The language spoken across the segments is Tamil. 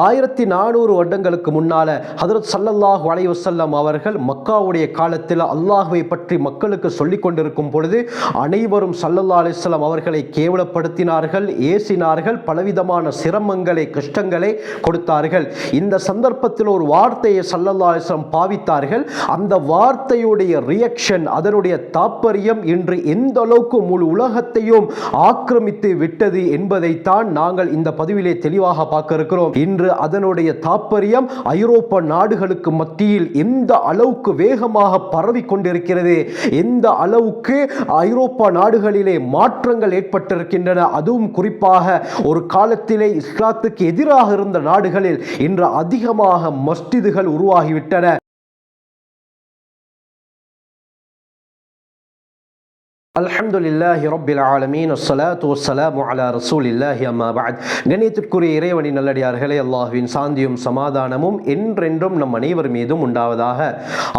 ஆயிரத்தி நானூறு வருடங்களுக்கு முன்னால ஹதரத் சல்லல்லாஹ் அலைஹி அவர்கள் மக்காவுடைய காலத்தில் அல்லாஹுவை பற்றி மக்களுக்கு சொல்லிக் கொண்டிருக்கும் பொழுது அனைவரும் சல்லல்லா அலிஸ்லாம் அவர்களை கேவலப்படுத்தினார்கள் ஏசினார்கள் பலவிதமான சிரமங்களை கஷ்டங்களை கொடுத்தார்கள். இந்த சந்தர்ப்பத்தில் ஒரு வார்த்தையை சல்லல்லா அலிஸ்லாம் பாவித்தார்கள். அந்த வார்த்தையுடைய ரியாக்ஷன் அதனுடைய தாற்பயம் இன்று எந்த அளவுக்கு முழு உலகத்தையும் ஆக்கிரமித்து விட்டது என்பதைத்தான் நாங்கள் இந்த பதிவிலே தெளிவாக பார்க்க இருக்கிறோம். இன்று அதனுடைய தாற்பயம் ஐரோப்ப நாடுகளுக்கு மத்தியில் எந்த அளவுக்கு வேகமாக பரவி கொண்டிருக்கிறது எந்த அளவுக்கு ஐரோப்பா நாடுகளிலே மாற்றங்கள் ஏற்பட்டிருக்கின்றன? அதுவும் குறிப்பாக ஒரு காலத்திலே இஸ்லாத்துக்கு எதிராக இருந்த நாடுகளில் இன்று அதிகமாக மஸ்ஜிதுகள் உருவாகிவிட்டன. அல்ஹம்துலில்லாஹி ரப்பில் ஆலமீன். அஸ்ஸலாத்து வஸ்ஸலாமு அலா ரசூலில்லாஹி அம்மா பஅத். கணியத்திற்குரிய இறைவனின் நல்லடியார்களே அல்லாஹுவின் சாந்தியும் சமாதானமும் என்றென்றும் நம் அனைவர் மீதும் உண்டாவதாக.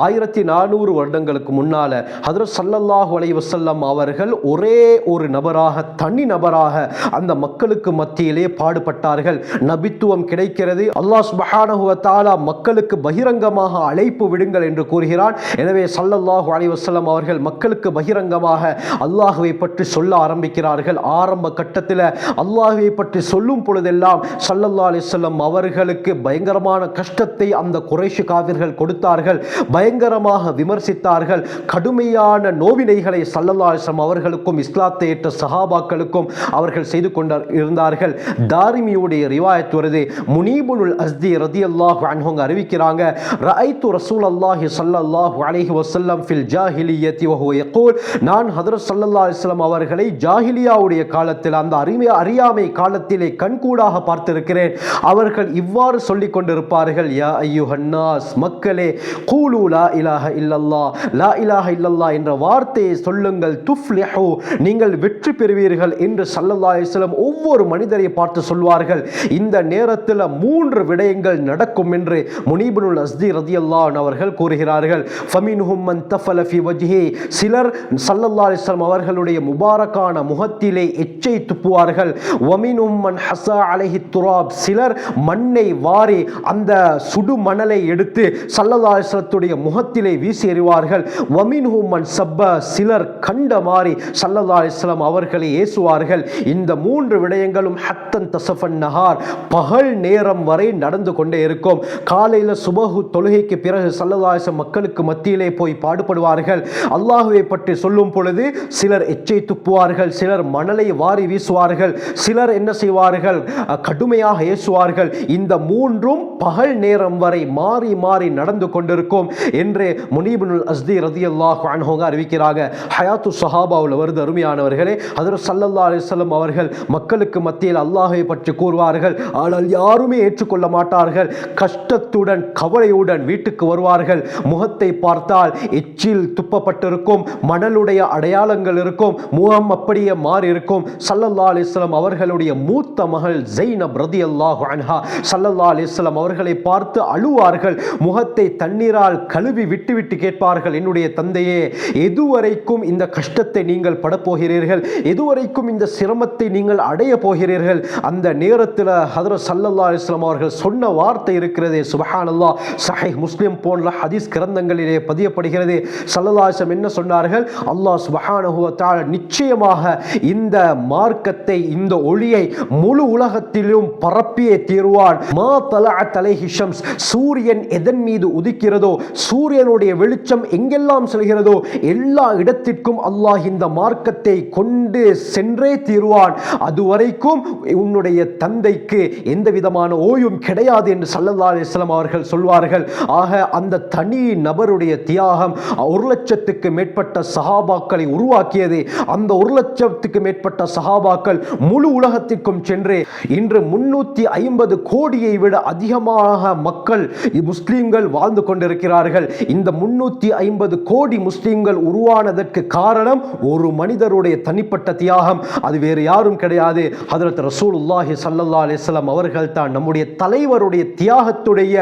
ஆயிரத்தி நானூறு வருடங்களுக்கு முன்னால் ஹதரத் சல்லல்லாஹு அலை வசல்லம் அவர்கள் ஒரே ஒரு நபராக தனி நபராக அந்த மக்களுக்கு மத்தியிலே பாடுபட்டார்கள். நபித்துவம் கிடைக்கிறது. அல்லாஹ் சுப்ஹானஹு மக்களுக்கு பகிரங்கமாக அழைப்பு விடுங்கள் என்று கூறுகிறான். எனவே சல்லல்லாஹு அலை வசல்லம் அவர்கள் மக்களுக்கு பகிரங்கமாக அல்லாஹுவை பற்றி சொல்ல ஆரம்பிக்கிறார்கள். ஆரம்ப கட்டத்தில் அல்லாஹுவை பற்றி சொல்லும் பொழுதெல்லாம் சல்லல்லா அலிசல்லம் அவர்களுக்கு பயங்கரமான கஷ்டத்தை அந்த குறைஷு காவிர்கள் கொடுத்தார்கள். பயங்கரமாக விமர்சித்தார்கள். கடுமையான நோவினைகளை சல்லல்லா அலிஸ்லம் அவர்களுக்கும் இஸ்லாத்தை ஏற்ற சஹாபாக்களுக்கும் அவர்கள் செய்து கொண்ட இருந்தார்கள். தாரிமியுடைய ரிவாயத் வருது. முனீபுல் அஸ்தி ரதி அல்லாஹ் அன்ஹுங்க அறிவிக்கிறாங்க ரஐத்து ரசூல் அல்லாஹி சல்லல்லாஹு அலைஹி வசல்லம் ஃபில் ஜாஹிலியத்தி வஹுவ யகூல். நான் ஹதரத் சல்லல்லா இஸ்லாம் அவர்களை ஜாஹிலியாவுடைய காலத்தில் அந்த அறிமை அறியாமை காலத்திலே கண்கூடாக பார்த்திருக்கிறேன். அவர்கள் இவ்வாறு சொல்லிக் கொண்டிருப்பார்கள் யா ஐயுஹன்னாஸ் மக்களே கூலு லா இலாஹ இல்லல்லா லா இலாஹ இல்லல்லா என்ற வார்த்தையை சொல்லுங்கள். துஃப்லிஹு நீங்கள் வெற்றி பெறுவீர்கள் என்று சல்லல்லா இஸ்லாம் ஒவ்வொரு மனிதரை பார்த்து சொல்வார்கள். இந்த நேரத்தில் மூன்று விடயங்கள் நடக்கும் என்று முனீபுல் அஸ்தி ரதி அல்லான் அவர்கள் கூறுகிறார்கள். ஃபமின் ஹும்மன் தஃபலஃபி வஜ்ஹி சிலர் சல்லல்லா அலிஸ்லாம் அவர்களுடைய முபாரக்கான முகத்திலே எச்சை துப்புவார்கள். வமினும் மன் ஹசா அலஹி துராப். சிலர் மண்ணை வாரி அந்த சுடு மணலை எடுத்து சல்லல்லா அலிஸ்லத்துடைய முகத்திலே வீசி எறிவார்கள். வமின்ஹும் மன் சப்ப. சிலர் கண்ட மாறி சல்லதா அலிஸ்லாம் அவர்களை ஏசுவார்கள். இந்த மூன்று விடயங்களும் ஹத்தன் தசஃபன் நஹார். பகல் நேரம் வரை நடந்து கொண்டே இருக்கும். காலையில் சுபஹு தொழுகைக்கு பிறகு சல்லல்லா மக்களுக்கு மத்தியிலே போய் பாடுபடுவார்கள். அல்லாஹுவை பற்றி சொல்லும் பொழுது சிலர் எச்சை துப்புவார்கள் சிலர் மணலை வாரி வீசுவார்கள் சிலர் என்ன செய்வார்கள்? கடுமையாக ஏசுவார்கள். இந்த மூன்றும் பகல் நேரம் வரை மாறி மாறி நடந்து கொண்டிருக்கும் என்று முனீபுல் அஸ்தி ரதி அல்லாஹ் அன்ஹோங்க அறிவிக்கிறாங்க. ஹயாத்து சஹாபாவில் வருது அருமையானவர்களே. அதில் சல்லல்லா அலிஸ்லம் அவர்கள் மக்களுக்கு மத்தியில் அல்லாஹை பற்றி கூறுவார்கள். ஆனால் யாருமே ஏற்றுக்கொள்ள மாட்டார்கள். கஷ்டத்துடன் கவலையுடன் வீட்டுக்கு வருவார்கள். முகத்தை பார்த்தால் எச்சில் துப்பப்பட்டிருக்கும் மணலுடைய அடையாளங்கள் இருக்கும் முகம் அப்படியே மாறி இருக்கும். சல்லல்லா அலிஸ்லாம் அவர்களுடைய மூத்த மகள் ஜெய்னப் ரதி அல்லாஹு அன்ஹா சல்லல்லா அலிஸ்லாம் அவர்களை பார்த்து அழுவார்கள். முகத்தை தண்ணீரால் கழுவி விட்டுவிட்டு கேட்பார்கள் என்னுடைய தந்தையே எதுவரைக்கும் இந்த கஷ்டத்தை நீங்கள் படப்போகிறீர்கள்? எதுவரைக்கும் இந்த சிரமத்தை நீங்கள் அடைய போகிறீர்கள்? அந்த நேரத்தில் ஹதரத் சல்லல்லா அலிஸ்லாம் அவர்கள் சொன்ன வார்த்தை இருக்கிறதே சுபஹானல்லா சஹை முஸ்லிம் போன்ற ஹதீஸ் கிரந்தங்களிலே பதியப்படுகிறது. சல்லல்லா என்ன சொன்னார்கள்? அல்லாஹ் சுபஹான் வ நிச்சயமாக இந்த மார்க்கத்தை இந்த ஒளியை முழு உலகத்திலும் பரப்பியே தீர்வான். மா தலா தலை ஹிஷம்ஸ் சூரியன் எதன் மீது உதிக்கிறதோ சூரியனுடைய வெளிச்சம் எங்கெல்லாம் செல்கிறதோ எல்லா இடத்திற்கும் அல்லாஹ் இந்த மார்க்கத்தை கொண்டு சென்றே தீர்வான். அதுவரைக்கும் உன்னுடைய தந்தைக்கு எந்த விதமான ஓய்வும் கிடையாது என்று சல்லல்லா அலிஸ்லாம் அவர்கள் சொல்வார்கள். ஆக அந்த தனி நபருடைய தியாகம் ஒரு லட்சத்துக்கு மேற்பட்ட சஹாபாக்களை உருவாக்கியது. அந்த ஒரு லட்சத்துக்கு மேற்பட்ட சஹாபாக்கள் முழு உலகத்திற்கும் சென்று இன்று முன்னூத்தி ஐம்பது கோடியை விட அதிகமாக மக்கள் முஸ்லீம்கள் வாழ்ந்து கொண்டிருக்கிறார்கள். இந்த முன்னூத்தி ஐம்பது கோடி முஸ்லீம்கள் உருவானதற்கு காரணம் ஒரு மனிதருடைய தனிப்பட்ட தியாகம். அது வேறு யாரும் கிடையாது. ஹதரத் ரசூலுல்லாஹி உல்லாஹி அலைஹி வஸல்லம் அவர்கள் தான் நம்முடைய தலைவருடைய தியாகத்துடைய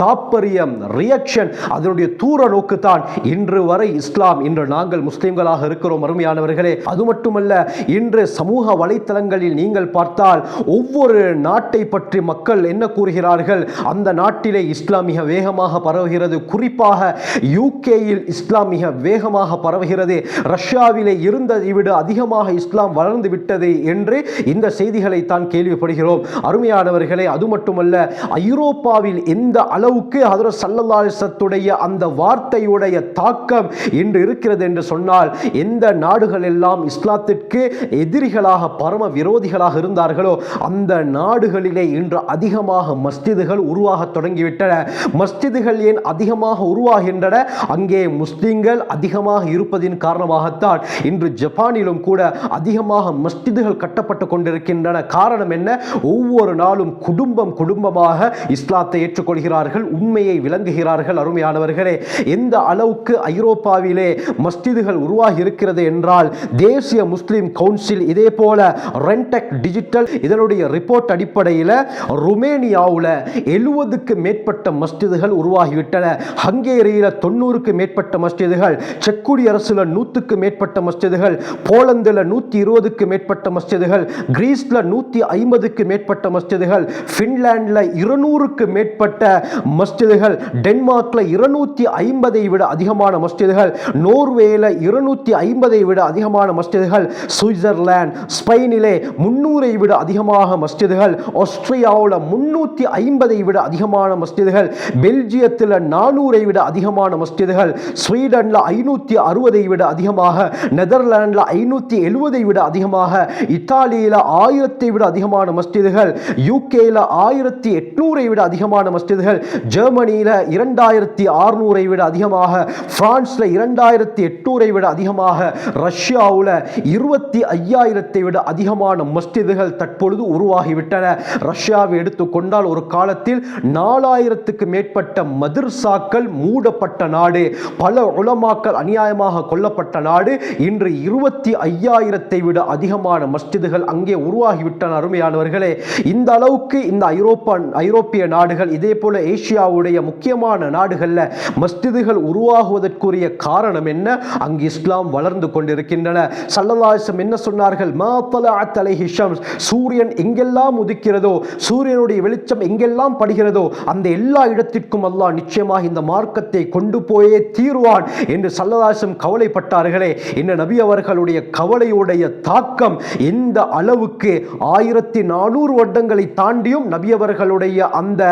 தாற்பயம் ரியாக்ஷன் அதனுடைய தூர நோக்கு தான் இன்று வரை இஸ்லாம். இன்று நாங்கள் முஸ்லீம்களாக இருக்கிறோம் அருமையானவர்களே. அது மட்டுமல்ல இன்று சமூக வலைத்தளங்களில் நீங்கள் பார்த்தால் ஒவ்வொரு நாட்டை பற்றி மக்கள் என்ன கூறுகிறார்கள்? அந்த நாட்டிலே இஸ்லாம் மிக வேகமாக பரவுகிறது. குறிப்பாக யூகேயில் இஸ்லாம் மிக வேகமாக பரவுகிறது. ரஷ்யாவிலே இருந்ததை விட அதிகமாக இஸ்லாம் வளர்ந்து விட்டது என்று இந்த செய்திகளை தான் கேள்விப்படுகிறோம். அருமையானவர்களே அது மட்டுமல்ல ஐரோப்பாவில் எந்த அளவுக்கு ஹதரத் சல்லல்லாசத்துடைய அந்த வார்த்தையுடைய தாக்கம் இன்று இருக்கிறது என்று சொன்னால் எந்த நாடுகள் எல்லாம் இஸ்லாத்திற்கு எதிரிகளாக பரம விரோதிகளாக இருந்தார்களோ அந்த நாடுகளிலே இன்று அதிகமாக மஸ்ஜிதுகள் உருவாக தொடங்கிவிட்டன. மஸ்ஜிதுகள் ஏன் அதிகமாக உருவாகின்றன? அங்கே முஸ்லிம்கள் அதிகமாக இருப்பதின் காரணமாகத்தான் இன்று ஜப்பானிலும் கூட அதிகமாக மஸ்ஜிதுகள் கட்டப்பட்டு கொண்டிருக்கின்றன. காரணம் என்ன? ஒவ்வொரு நாளும் குடும்பம் குடும்பமாக இஸ்லாத்தை ஏற்றுக்கொள்கிறார்கள் உண்மையை விளங்குகிறார்கள் அருமையானவர்களே. எந்த அளவுக்கு ஐரோப்பாவிலே மஸ்ஜிதுகள் உருவாகி இருக்கிறது என்றால் தேசிய முஸ்லிம் கவுன்சில் இதே போல ரென்டெக் டிஜிட்டல் இதனுடைய ரிப்போர்ட் அடிப்படையில் ருமேனியாவில் எழுபதுக்கு மேற்பட்ட மஸ்ஜிதுகள் உருவாகிவிட்டன. ஹங்கேரியில் தொண்ணூறுக்கு மேற்பட்ட மஸ்ஜிதுகள் செக் குடியரசில் நூற்றுக்கு மேற்பட்ட மஸ்ஜிதுகள் போலந்தில் நூற்றி இருபதுக்கு மேற்பட்ட மஸ்ஜிதுகள் கிரீஸில் நூற்றி ஐம்பதுக்கு மேற்பட்ட மஸ்ஜிதுகள் ஃபின்லாண்டில் இருநூறுக்கு மேற்பட்ட மஸ்ஜிதுகள் டென்மார்க்கில் இருநூற்றி ஐம்பதை விட அதிகமான மஸ்ஜிதுகள் நோர்வேயில் இருநூற்றி ஐம்பதை விட அதிகமான மஸ்ஜிதுகள் சுவிட்சர்லாந்து ஸ்பெயினிலே முன்னூறை விட அதிகமாக மஸ்ஜிதுகள் ஆஸ்திரியாவில் முன்னூற்றி ஐம்பதை விட அதிகமான மஸ்ஜிதுகள் பெல்ஜியத்தில் நானூறை விட அதிகமான மஸ்ஜிதுகள் ஸ்வீடனில் ஐநூற்றி அறுபதை விட அதிகமாக நெதர்லாண்டில் ஐநூற்றி எழுபதை விட அதிகமாக இத்தாலியில் ஆயிரத்தை விட அதிகமான மஸ்ஜிதுகள் யூகேயில் ஆயிரத்தி எட்நூறை விட அதிகமான மஸ்ஜிதுகள் ஜெர்மனியில் இரண்டாயிரத்தி அறுநூறை விட அதிகமாக பிரான்ஸில் இரண்டாயிரத்தி எட்நூறை விட அதிகமாக ரஷ்யாவில் இருபத்தி ஐயாயிரத்தை விட அதிகமான மஸ்ஜிதுகள் தற்பொழுது உருவாகிவிட்டன. ரஷ்யாவை எடுத்துக்கொண்டால் ஒரு காலத்தில் நாலாயிரத்துக்கு மேற்பட்ட மதிர்சாக்கள் மூடப்பட்ட நாடு பல உலமாக்கள் அநியாயமாக கொல்லப்பட்ட நாடு இன்று இருபத்தி ஐயாயிரத்தை விட அதிகமான மஸ்ஜிதுகள் அங்கே உருவாகிவிட்டன அருமையானவர்களே. இந்த அளவுக்கு இந்த ஐரோப்பா ஐரோப்பிய நாடுகள் இதே போல ஏசியாவுடைய முக்கியமான நாடுகளில் மஸ்ஜிதுகள் உருவாகுவதற்குரிய காரணம் என்ன? அங்கு இஸ்லாம் வளர்ந்து கொண்டிருக்கின்றன. சல்லல்லாசம் என்ன சொன்னார்கள்? மா தலஅத் அலைஹி சூரியன் எங்கெல்லாம் உதிக்கிறதோ சூரியனுடைய வெளிச்சம் எங்கெல்லாம் படுகிறதோ அந்த எல்லா இடத்திற்கும் அல்லாஹ் நிச்சயமாக இந்த மார்க்கத்தை கொண்டு போயே தீர்வான் என்று சல்லதாசம் கவலைப்பட்டார்களே. என்ன நபி அவர்களுடைய கவலையுடைய தாக்கம் எந்த அளவுக்கு ஆயிரத்தி நானூறு வருடங்களை தாண்டியும் நபி அவர்களுடைய அந்த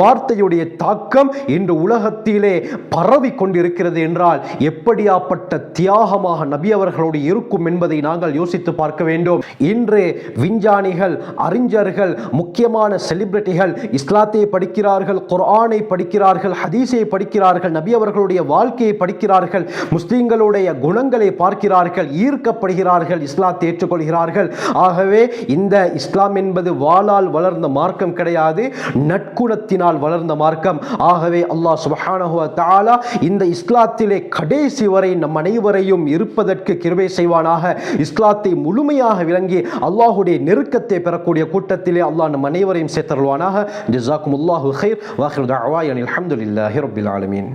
வார்த்தையுடைய தாக்கம் இன்று உலகத்திலே பரவி கொண்டிருக்கிறது என்றால் எப்படியாப்பட்ட தியாகமாக நபி அவர்களோடு இருக்கும் என்பதை நாங்கள் யோசித்து பார்க்க வேண்டும். இன்று விஞ்ஞானிகள் அறிஞர்கள் முக்கியமான செலிபிரிட்டிகள் இஸ்லாத்தை படிக்கிறார்கள் குர்ஆனை படிக்கிறார்கள் ஹதீஸை படிக்கிறார்கள் நபி அவர்களுடைய வாழ்க்கையை படிக்கிறார்கள் முஸ்லீம்களுடைய குணங்களை பார்க்கிறார்கள் ஈர்க்கப்படுகிறார்கள் இஸ்லாத்தை ஏற்றுக்கொள்கிறார்கள். ஆகவே இந்த இஸ்லாம் என்பது வாளால் வளர்ந்த மார்க்கம் கிடையாது நற்குணத்தினால் வளர்ந்த மார்க்கம். ஆகவே அல்லாஹ் சுபஹானஹுவ தாலா இந்த இஸ்லாத்திலே கடைசி வரை நம் அனைவரையும் இருப்பதற்கு கிருபை செய்வானாக. இஸ்லாத்தை முழுமையாக விளங்கி அல்லாஹுடைய நெருக்கத்தை பெறக்கூடிய கூட்டத்திலே அல்லாஹ் நம் அனைவரையும் சேர்த்தருள்வானாக. ஜிசாக்கும் அல்லாஹு ஹைர் வாஹிர் தஅவாயன் அல்ஹம்துலில்லாஹி ஆலமீன்.